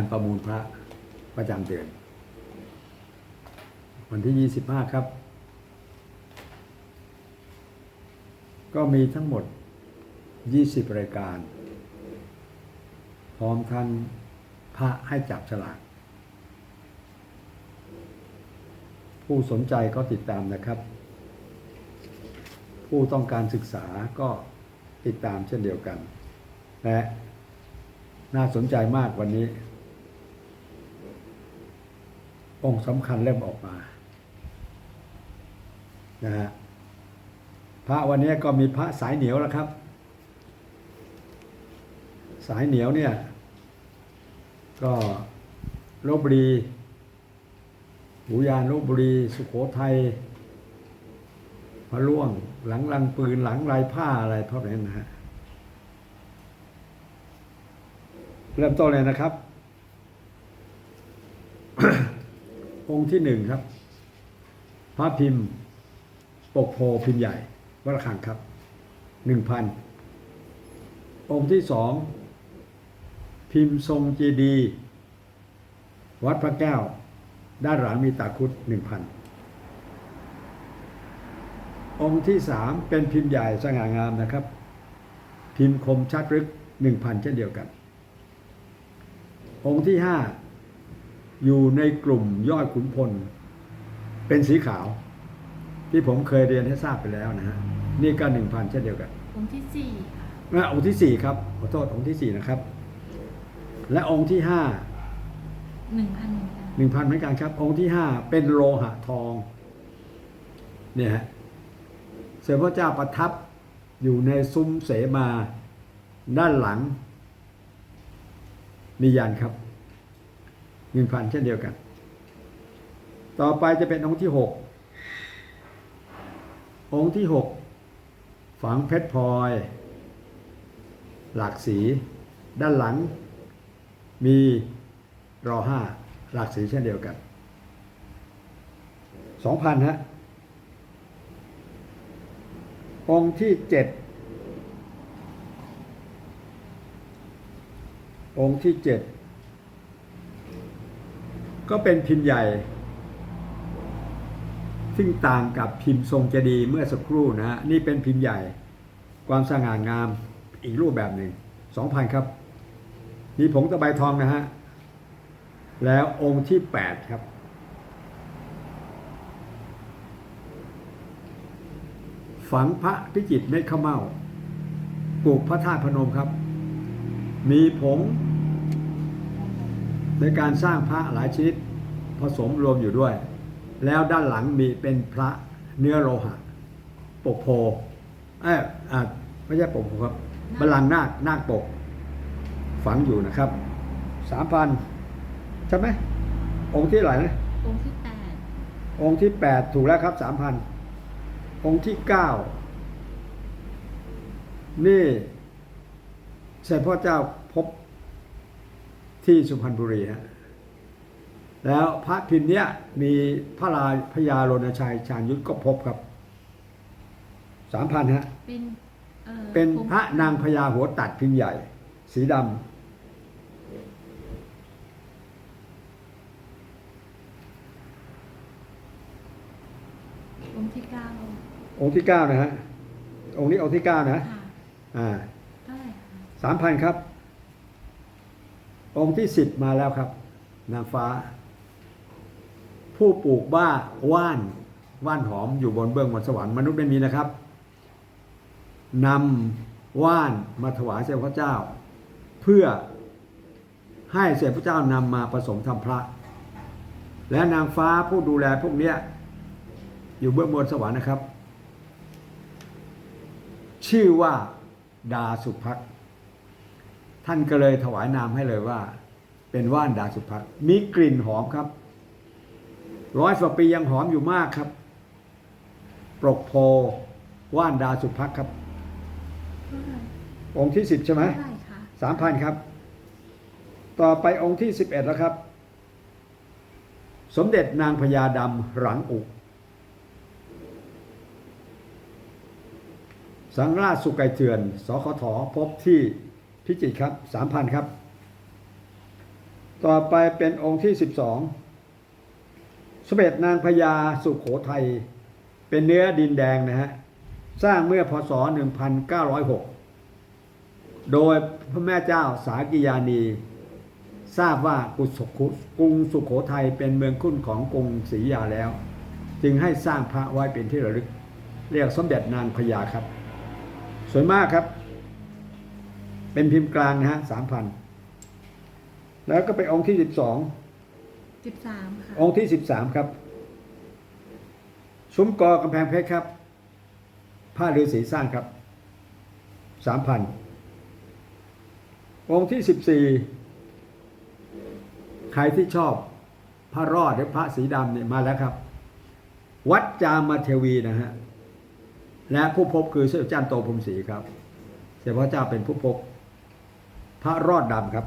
การประมูลพระประจำเดือน วันที่ 25 ครับ ก็มีทั้งหมด 20 รายการ พร้อมทั้งพระให้จับฉลากผู้สนใจก็ติดตามนะครับ ผู้ต้องการศึกษาก็ติดตามเช่นเดียวกัน และน่าสนใจมากวันนี้ องค์สำคัญเริ่มออกมานะฮะพระวันนี้ก็มีพระสายเหนียวแล้วครับ สายเหนียวเนี่ย ก็ลบบุรีหูยานลบบุรี สุโขทัยพระล่วงหลังลังปืนหลังลายผ้าอะไรพวกนี้นะฮะเริ่มต้นเลยนะครับ องค์ที่หนึ่งครับ พระพิมพ์ ปกโพพิมพ์ใหญ่วัดระฆังครับหนึ่งพันองค์ที่สองพิมพ์ทรงเจดีวัดพระแก้ว ด้านหลังมีตาคุดหนึ่งพันองค์ที่สามเป็นพิมพ์ใหญ่สง่างามนะครับ พิมพ์คมชัดลึกหนึ่งพันเช่นเดียวกัน องค์ที่ห้า อยู่ในกลุ่มยอดขุนพล เป็นสีขาว ที่ผมเคยเรียนให้ทราบไปแล้วนะฮะนี่ก็หนึ่งพันเช่นเดียวกัน องค์ที่สี่ค่ะและองค์ที่สี่ครับขอโทษองค์ที่สี่นะครับ และองค์ที่ห้าหนึ่งพันหนึ่งพันหนึ่งพันเหมือนกันครับ องค์ที่ห้าเป็นโลหะทอง เนี่ยฮะเสด็จพระเจ้าประทับอยู่ในซุ้มเสมาด้านหลัง มียันครับ หนึ่งพันเช่นเดียวกัน ต่อไปจะเป็นองค์ที่หกองค์ที่หกฝังเพชรพลอย หลากสี ด้านหลัง มีรอห้าหลากสีเช่นเดียวกันสองพันฮะองค์ที่เจ็ดองค์ที่เจ็ด ก็เป็นพิมพ์ใหญ่ ซึ่งต่างกับพิมพ์ทรงเจดีย์เมื่อสักครู่นะฮะนี่เป็นพิมพ์ใหญ่ ความสง่างามอีกรูปแบบหนึ่งสองพันครับ มีผงตะไบทองนะฮะ แล้วองค์ที่แปดครับ ฝังพระพิจิตรเม็ดข้าวเม่าปลูกพระธาตุพนมครับ มีผง ในการสร้างพระหลายชนิดผสมรวมอยู่ด้วย แล้วด้านหลังมีเป็นพระเนื้อโลหะปกโพเอยอ่าไม่ใช่ปกโพครับบาลังก์นาคนาคปก ฝังอยู่นะครับสามพันใช่ไหมองค์ที่เท่าไหร่นะองค์ที่แปดองค์ที่แปดถูกแล้วครับสามพันองค์ที่เก้านี่เสด็จพ่อเจ้าพบ ที่สุพรรณบุรีฮะแล้วพระพิมพ์เนี้ยมีพระราพญาโรณชัยชาญยุทธก็พบครับสามพันฮะเป็นอ่อเป็นผมพระนางพญาหัวตัดพิมพ์ใหญ่ สีดำองค์ที่เก้าองค์ที่เก้านะฮะองค์นี้องค์ที่เก้านะค่ะอ่าเท่าไหร่คะสามพันครับ องค์ที่สิบมาแล้วครับ นางฟ้า ผู้ปลูกบ้าว่านว่านหอมอยู่บนเบื้องบนสวรรค์มนุษย์ไม่มีนะครับนำว่านมาถวายเสด็จพระเจ้า เพื่อให้เสด็จพระเจ้านำมาผสมทำพระ และนางฟ้าผู้ดูแลพวกเนี้ยอยู่เบื้องบนสวรรค์นะครับ ชื่อว่าดาสุภักดิ์ ท่านก็เลยถวายนามให้เลยว่า เป็นว่านดาสุภักดิ์มีกลิ่นหอมครับ ร้อยกว่าปียังหอมอยู่มากครับ ปรกโพว่านดาสุภักดิ์ครับเท่าไหร่องค์ที่สิบใช่ไหมเท่าไหร่คะสามพันครับ ต่อไปองค์ที่สิบเอ็ดแล้วครับ สมเด็จนางพญาดำหลังอุสังราชสุไกเถื่อน สคถพบที่ พิจิตรครับสามพันครับ ต่อไปเป็นองค์ที่12สมเด็จนางพญาสุขโขทัย เป็นเนื้อดินแดงนะฮะ สร้างเมื่อพศ 1906 โดยพระแม่เจ้าสากิยานี ทราบว่ากรุสุกรุงสุขโขทัยเป็นเมืองขึ้นของกรุงศรีอยุธยาแล้ว จึงให้สร้างพระไว้เป็นที่ระลึก เรียกสมเด็จนางพญาครับ สวยมากครับ เป็นพิมพ์กลางนะฮะสามพันแล้วก็ไปองค์ที่สิบสองสิบสามค่ะองค์ที่สิบสามครับ ซุ้มกอกำแพงเพชรครับ ผ้าฤาษีสร้างครับสามพันองค์ที่สิบสี่ใครที่ชอบพระรอดหรือพระสีดำเนี่ยมาแล้วครับ วัดจามาเทวีนะฮะและผู้พบคือเสด็จเจ้าโตพรหมศรีครับ เสด็จพระเจ้าเป็นผู้พบ พระรอดดำครับ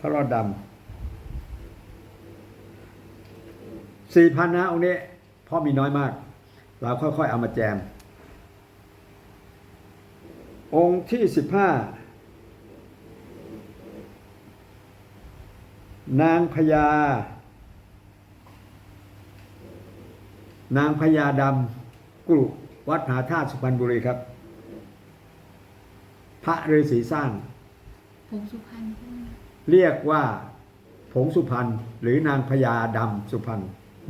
พระรอดดำสี่พันนะองค์นี้พราะมีน้อยมาก เราค่อยๆเอามาแจม องค์ที่สิบห้านางพญานางพญาดำกรุวัดมหาธาตุสุพรรณบุรีครับ พระฤาษีสร้างผงสุพรรณใช่ไหมเรียกว่าผงสุพรรณหรือนางพญาดำสุพรรณ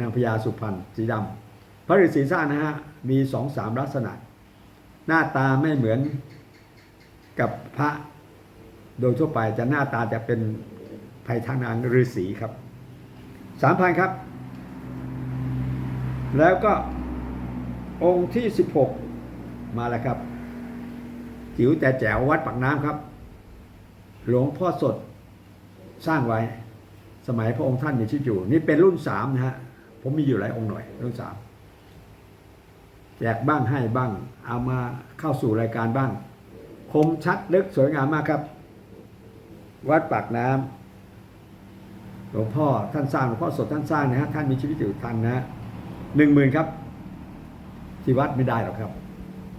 นางพญาสุพรรณสีดำพระฤาษีสร้างนะฮะมีสองสามลักษณะ หน้าตาไม่เหมือนกับพระโดยทั่วไปจะหน้าตาจะเป็นภัยทางนางฤาษีครับสามพันครับ แล้วก็องค์ที่สิบหกมาแล้วครับ จิ๋วแต่แจ๋ววัดปากน้ำครับ หลวงพ่อสดสร้างไว้ สมัยพระองค์ท่านมีชีวิตอยู่ นี่เป็นรุ่นสามนะฮะผมมีอยู่หลายองค์หน่อยรุ่นสามแจกบ้างให้บ้าง เอามาเข้าสู่รายการบ้าง คมชัดลึกสวยงามมากครับ วัดปากน้ำหลวงพ่อท่านสร้างหลวงพ่อสดท่านสร้างนะฮะท่านมีชีวิตอยู่ทันนะฮะหนึ่งหมื่นครับ ที่วัดไม่ได้หรอกครับ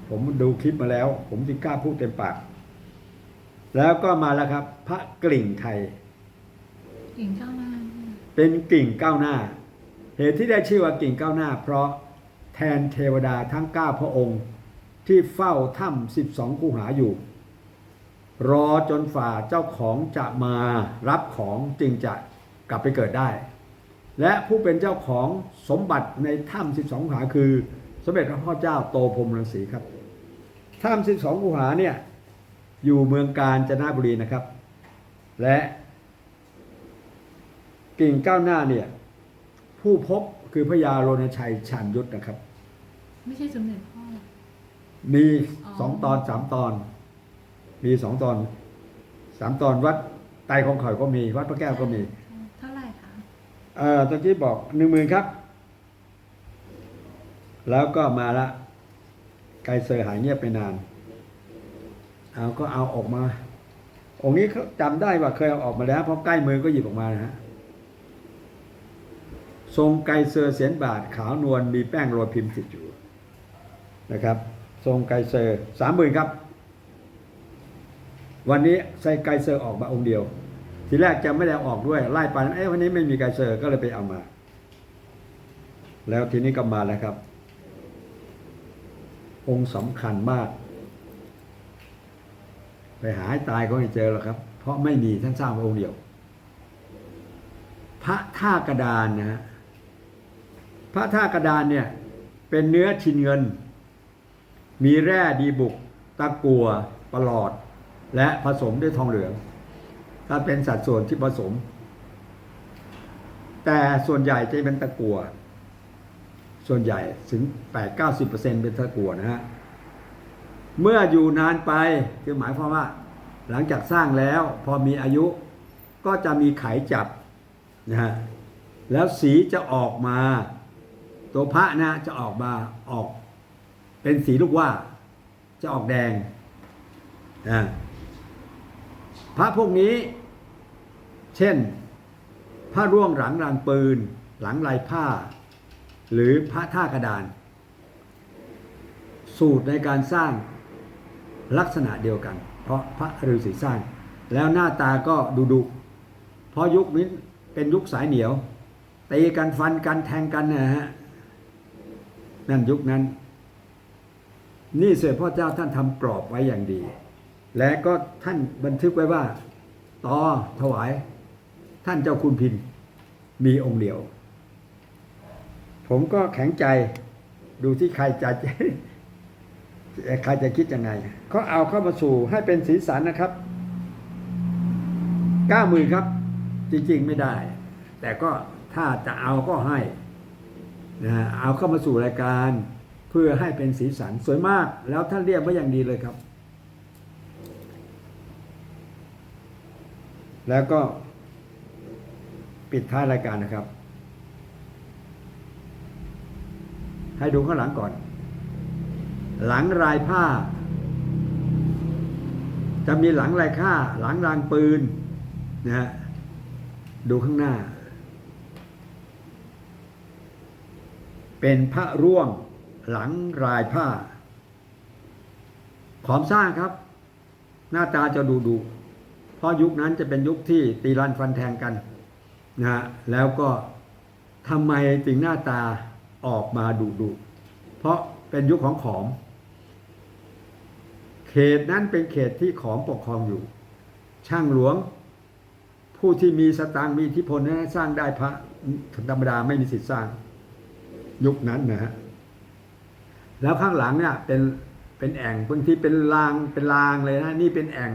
ผมดูคลิปมาแล้ว ผมจึงกล้าพูดเต็มปาก แล้วก็มาแล้วครับ พระกลิ่งไทย หญิงเจ้าหน้าใช่ไหมเป็นกิ่งก้าวหน้า เหตุที่ได้ชื่อว่ากิ่งก้าวหน้า เพราะแทนเทวดาทั้ง9พระองค์ ที่เฝ้าถ้ำ12คูหาอยู่ รอจนฝ่าเจ้าของจะมารับของจึงจะกลับไปเกิดได้ และผู้เป็นเจ้าของสมบัติในถ้ำ12คูหาคือ สมเด็จพระพ่อเจ้าโตพรหมรังสีครับ ถ้ำ12คูหาเนี่ยอยู่เมืองกาญจนบุรีนะครับ และกิ่งก้าวหน้าเนี่ยผู้พบคือพระยาโรณชัยชาญยุทธนะครับ ไม่ใช่สมเด็จพ่อ มีอ๋อสองตอนสามตอน มีสองตอนสามตอนวัดไตรของข่อยก็มี วัดพระแก้วก็มี เท่าไหร่คะเอ่อตะกี้บอกหนึ่งหมื่นครับ แล้วก็มาละ ไกลเซอร์หายเงียบไปนาน เอาก็เอาออกมา องค์นี้เขาจำได้ว่าเคยเอาออกมาแล้วเพราะใกล้มือก็หยิบออกมานะฮะทรงไกรเซอร์เสียนบาทขาวนวลมีแป้งโรยพิมพ์ติดอยู่นะครับ ทรงไกรเซอร์สามหมื่นครับ วันนี้ใส่ไกรเซอร์ออกมาองค์เดียว ทีแรกจะไม่ได้ออกด้วยไล่ไปเอ้วันนี้ไม่มีไกรเซอร์ก็เลยไปเอามา แล้วทีนี้ก็มาแล้วครับ องค์สำคัญมาก ไปหาให้ตายก็ไม่เจอหรอกครับ เพราะไม่มีท่านสร้างมาองค์เดียว พระท่ากระดานนะฮะพระท่ากระดานเนี่ย เป็นเนื้อชินเงิน มีแร่ดีบุก ตะกัวปลอด และผสมด้วยทองเหลือง ถ้าเป็นสัดส่วนที่ผสม แต่ส่วนใหญ่จะเป็นตะกัว ส่วนใหญ่ถึง 8-90%เป็นตะกัวนะฮะ เมื่ออยู่นานไปคือหมายความว่า หลังจากสร้างแล้วพอมีอายุก็จะมีไขจับนะฮะแล้วสีจะออกมา ตัวพระนะจะออกมาออก เป็นสีลูกว่า จะออกแดงนะพระพวกนี้ เช่น พระร่วงหลังรางปืน หลังลายผ้า หรือพระท่ากระดาน สูตรในการสร้างลักษณะเดียวกัน เพราะพระฤาษีสร้าง แล้วหน้าตาก็ดุดุเพราะยุคนี้เป็นยุคสายเหนียวตีกันฟันกันแทงกันนะฮะนั่นยุคนั้น นี่เสด็จพ่อเจ้าท่านทำกรอบไว้อย่างดี และก็ท่านบันทึกไว้ว่าต่อถวาย ท่านเจ้าคุณพินมีองค์เดียว ผมก็แข็งใจดูที่ใครจะใครจะคิดยังไงเขาเอาเข้ามาสู่ให้เป็นสีสันนะครับก้ามื่นครับ จริง ๆ ไม่ได้ แต่ก็ถ้าจะเอาก็ให้นะฮะเอาเข้ามาสู่รายการ เพื่อให้เป็นสีสันสวยมาก แล้วท่านเรียกไว้อย่างดีเลยครับ แล้วก็ปิดท้ายรายการนะครับ ให้ดูข้างหลังก่อน หลังรายผ้า จะมีหลังลายผ้าหลังรางปืนนะฮะดูข้างหน้า เป็นพระร่วงหลังรายผ้า ขอมสร้างครับ หน้าตาจะดูดูเพราะยุคนั้นจะเป็นยุคที่ตีรันฟันแทงกันนะฮะแล้วก็ทำไมถึงหน้าตา ออกมาดุดุเพราะเป็นยุคของขอม เขตนั้นเป็นเขตที่ขอมปกครองอยู่ ช่างหลวง ผู้ที่มีสตางค์มีอิทธิพลนั้นสร้างได้พระธรรมดาไม่มีสิทธิ์สร้างยุคนั้นนะฮะแล้วข้างหลังเนี่ยเป็นเป็นแอ่งบางทีเป็นรางเป็นรางเลยนะนี่เป็นแอ่ง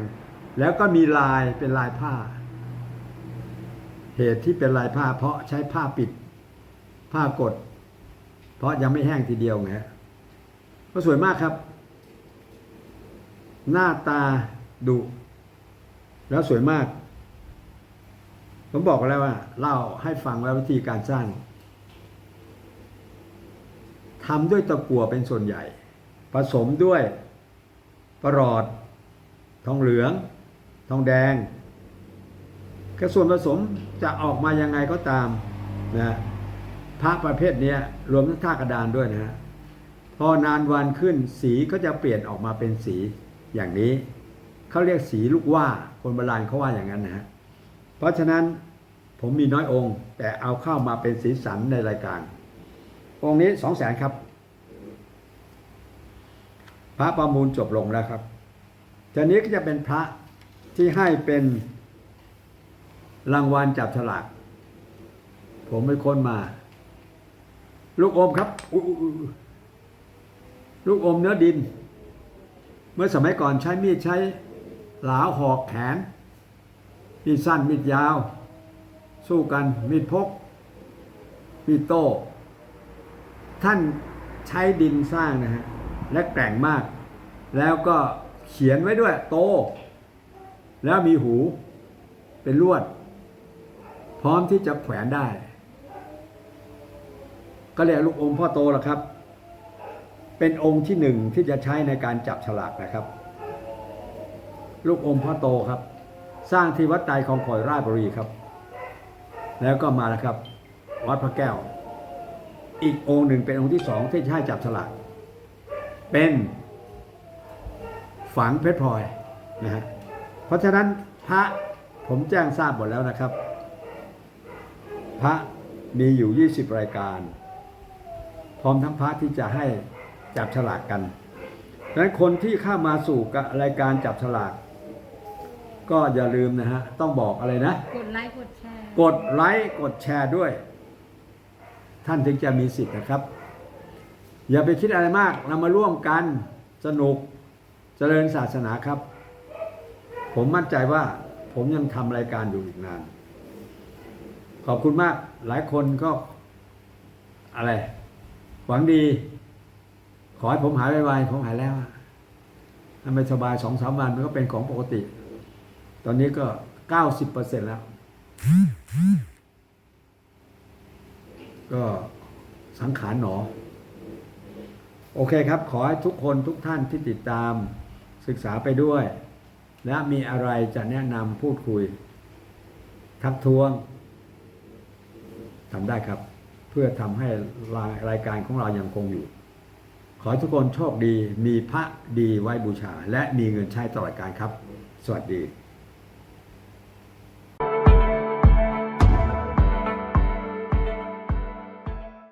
แล้วก็มีลายเป็นลายผ้า เหตุที่เป็นลายผ้าเพราะใช้ผ้าปิด ผ้ากด เพราะยังไม่แห้งทีเดียวไงก็สวยมากครับ หน้าตาดุแล้วสวยมาก ผมบอกแล้วว่าเล่าให้ฟังว่าวิธีการสร้างทำด้วยตะกั่วเป็นส่วนใหญ่ ผสมด้วยประหลอด ทองเหลือง ทองแดงกระส่วนผสมจะออกมายังไงก็ตามนะ พระประเภทนี้รวมทั้งท่ากระดานด้วยนะฮะพอนานวันขึ้นสีก็จะเปลี่ยนออกมาเป็นสีอย่างนี้เขาเรียกสีลูกว่าคนโบราณเขาว่าอย่างนั้นนะฮะเพราะฉะนั้นผมมีน้อยองค์ แต่เอาเข้ามาเป็นสีสันในรายการ องค์นี้สองแสนครับ พระประมูลจบลงแล้วครับทีนี้ก็จะเป็นพระที่ให้เป็นรางวัลจับฉลากผมไปค้นมา ลูกอมครับลูกอมเนื้อดิน เมื่อสมัยก่อนใช้มีดใช้หลาหอกแขน มีดสั้นมีดยาว สู้กันมีดพก มีดโต้ท่านใช้ดินสร้างนะฮะ และแกร่งมาก แล้วก็เขียนไว้ด้วยโต แล้วมีหูเป็นลวด พร้อมที่จะแขวนได้ ก็เรียกลูกอมพ่อโตแล้วครับ เป็นองค์ที่หนึ่งที่จะใช้ในการจับฉลากนะครับ ลูกอมพ่อโตครับ สร้างที่วัดไตของคอยราชบุรีครับ แล้วก็มาแล้วครับ วัดพระแก้ว อีกองค์หนึ่งเป็นองค์ที่สองที่ให้จับฉลากเป็นฝังเพชรพลอยนะฮะเพราะฉะนั้นพระผมแจ้งทราบหมดแล้วนะครับ พระมีอยู่ 20 รายการ พร้อมทั้งพระที่จะให้จับฉลากกันดังนั้นคนที่เข้ามาสู่รายการจับฉลาก ก็อย่าลืมนะฮะ ต้องบอกอะไรนะ กดไลค์กดแชร์ กดไลค์กดแชร์ด้วย ท่านถึงจะมีสิทธิ์นะครับ อย่าไปคิดอะไรมากเรามาร่วมกันสนุกเจริญศาสนาครับ ผมมั่นใจว่าผมยังทำรายการอยู่อีกนาน ขอบคุณมากหลายคนก็อะไรห วังดี ขอให้ผมหายไวๆผมหายแล้วถ้าไมสบายสองสามวันมันก็เป็นของปกติ ตอนนี้ก็เก้าสิบเปอร์เซ็นแล้ว ก็สังขารหนอ โอเคครับ ขอให้ทุกคนทุกท่านที่ติดตามศึกษาไปด้วย และมีอะไรจะแนะนำพูดคุย ทักท้วงทำได้ครับ เพื่อทำให้รายการของเรายังคงอยู่ ขอทุกคนโชคดี มีพระดีไว้บูชา และมีเงินใช้ตลอดการครับ สวัสดี